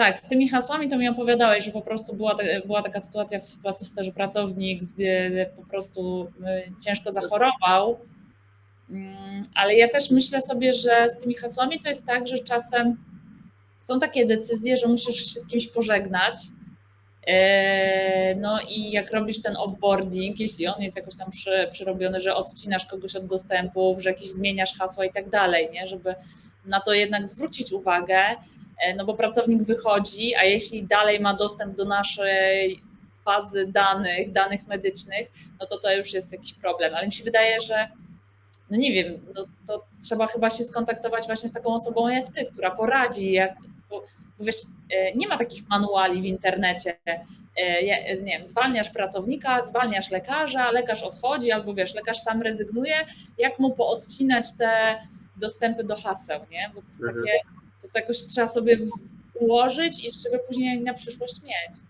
Tak, z tymi hasłami to mi opowiadałeś, że po prostu była, była taka sytuacja w placówce, że pracownik z, po prostu y, ciężko zachorował. Mm, Ale ja też myślę sobie, że z tymi hasłami to jest tak, że czasem są takie decyzje, że musisz się z kimś pożegnać. E, No i jak robisz ten offboarding, jeśli on jest jakoś tam przy, przyrobiony, że odcinasz kogoś od dostępów, że jakieś zmieniasz hasła i tak dalej, nie? żeby na to jednak zwrócić uwagę, no bo pracownik wychodzi, a jeśli dalej ma dostęp do naszej bazy danych, danych medycznych, no to to już jest jakiś problem. Ale mi się wydaje, że no nie wiem, no to trzeba chyba się skontaktować właśnie z taką osobą jak ty, która poradzi, jak, bo, bo wiesz, e, nie ma takich manuali w internecie, E, e, nie wiem, zwalniasz pracownika, zwalniasz lekarza, lekarz odchodzi, albo wiesz, lekarz sam rezygnuje, jak mu poodcinać te dostępy do haseł, nie? Bo to jest Mhm. takie, to, to jakoś trzeba sobie ułożyć i żeby później na przyszłość mieć.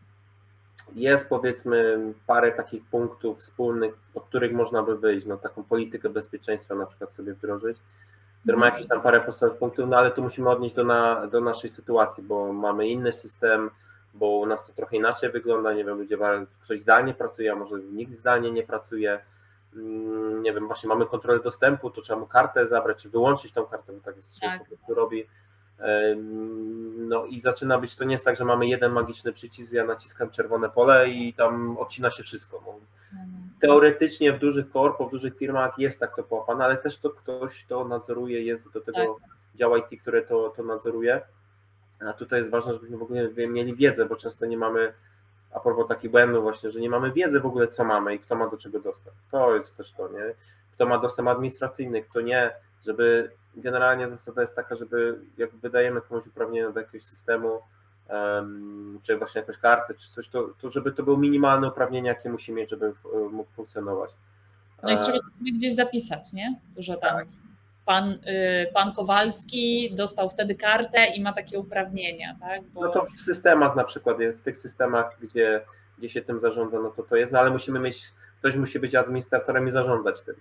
Jest powiedzmy parę takich punktów wspólnych, od których można by wyjść, no taką politykę bezpieczeństwa na przykład sobie wdrożyć, który ma jakieś tam parę podstawowych punktów, no ale tu musimy odnieść do, na, do naszej sytuacji, bo mamy inny system, bo u nas to trochę inaczej wygląda, nie wiem, ludzie, ktoś zdalnie pracuje, a może nikt zdalnie nie pracuje, Mm, nie wiem, właśnie mamy kontrolę dostępu, to trzeba mu kartę zabrać, czy wyłączyć tą kartę, bo tak jest, Tak. robi. No i zaczyna być, to nie jest tak, że mamy jeden magiczny przycisk, ja naciskam czerwone pole i tam odcina się wszystko. Teoretycznie w dużych korpo, w dużych firmach jest tak to połapane, ale też to ktoś to nadzoruje, jest do tego dział IT, które to, to nadzoruje. A tutaj jest ważne, żebyśmy w ogóle mieli wiedzę, bo często nie mamy, a propos takich błędów właśnie, że nie mamy wiedzy w ogóle, co mamy i kto ma do czego dostęp. To jest też to, nie? Kto ma dostęp administracyjny, kto nie, żeby generalnie zasada jest taka, żeby jak wydajemy komuś uprawnienia do jakiegoś systemu, em, czy właśnie jakąś kartę, czy coś, to, to żeby to były minimalne uprawnienia, jakie musi mieć, żeby e, mógł funkcjonować. No i E, trzeba to sobie gdzieś zapisać, nie? Że tam pan, y, pan Kowalski dostał wtedy kartę i ma takie uprawnienia, tak? Bo... No to w systemach na przykład, w tych systemach, gdzie, gdzie się tym zarządza, no to to jest, no ale musimy mieć, ktoś musi być administratorem i zarządzać tym.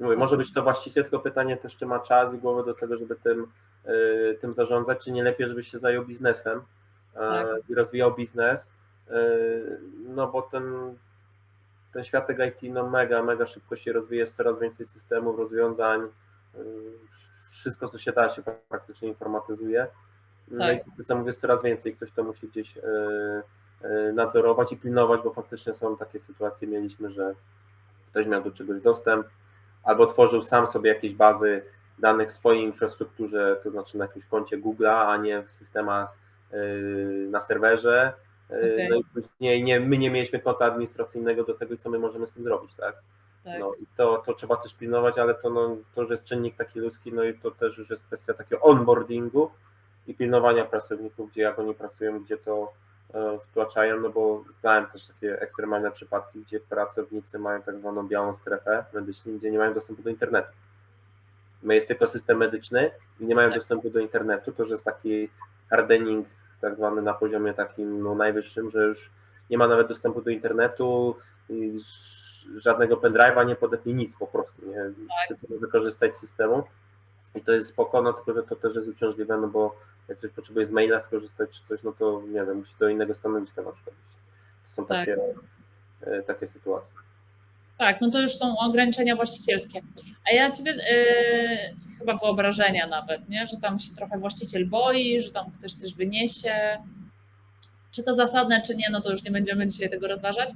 Mówię, może być to właściciel, tylko pytanie też, czy ma czas i głowę do tego, żeby tym, y, tym zarządzać, czy nie lepiej, żeby się zajął biznesem y, Tak. i rozwijał biznes, y, no bo ten, ten światek IT no mega, mega szybko się rozwija, jest coraz więcej systemów, rozwiązań, wszystko, co się da, się praktycznie informatyzuje. No Tak. i tych systemów jest coraz więcej, ktoś to musi gdzieś nadzorować i pilnować, bo faktycznie są takie sytuacje, mieliśmy, że ktoś miał do czegoś dostęp, albo tworzył sam sobie jakieś bazy danych w swojej infrastrukturze, to znaczy na jakimś koncie Google'a, a nie w systemach y, na serwerze. Y, Okej. No i później nie, my nie mieliśmy konta administracyjnego do tego, co my możemy z tym zrobić, tak? tak. No i to, to trzeba też pilnować, ale to, no, to już jest czynnik taki ludzki, no i to też już jest kwestia takiego onboardingu i pilnowania pracowników, gdzie jak oni pracują, gdzie to wtłaczają, no bo znałem też takie ekstremalne przypadki, gdzie pracownicy mają tak zwaną białą strefę medyczną, gdzie nie mają dostępu do internetu. My jest tylko system medyczny i nie mają Tak. dostępu do internetu, to że jest taki hardening tak zwany na poziomie takim no, najwyższym, że już nie ma nawet dostępu do internetu, żadnego pendrive'a nie podepnie nic po prostu, nie? Tylko wykorzystać systemu i to jest spoko, no tylko, że to też jest uciążliwe, no bo jak ktoś potrzebuje z maila skorzystać czy coś, no to nie wiem, musi do innego stanowiska na przykład iść. To są Tak. takie, e, takie sytuacje. Tak, no to już są ograniczenia właścicielskie. A ja ciebie yy, chyba wyobrażenia nawet, nie? że tam się trochę właściciel boi, że tam ktoś coś wyniesie. Czy to zasadne, czy nie, no to już nie będziemy dzisiaj tego rozważać.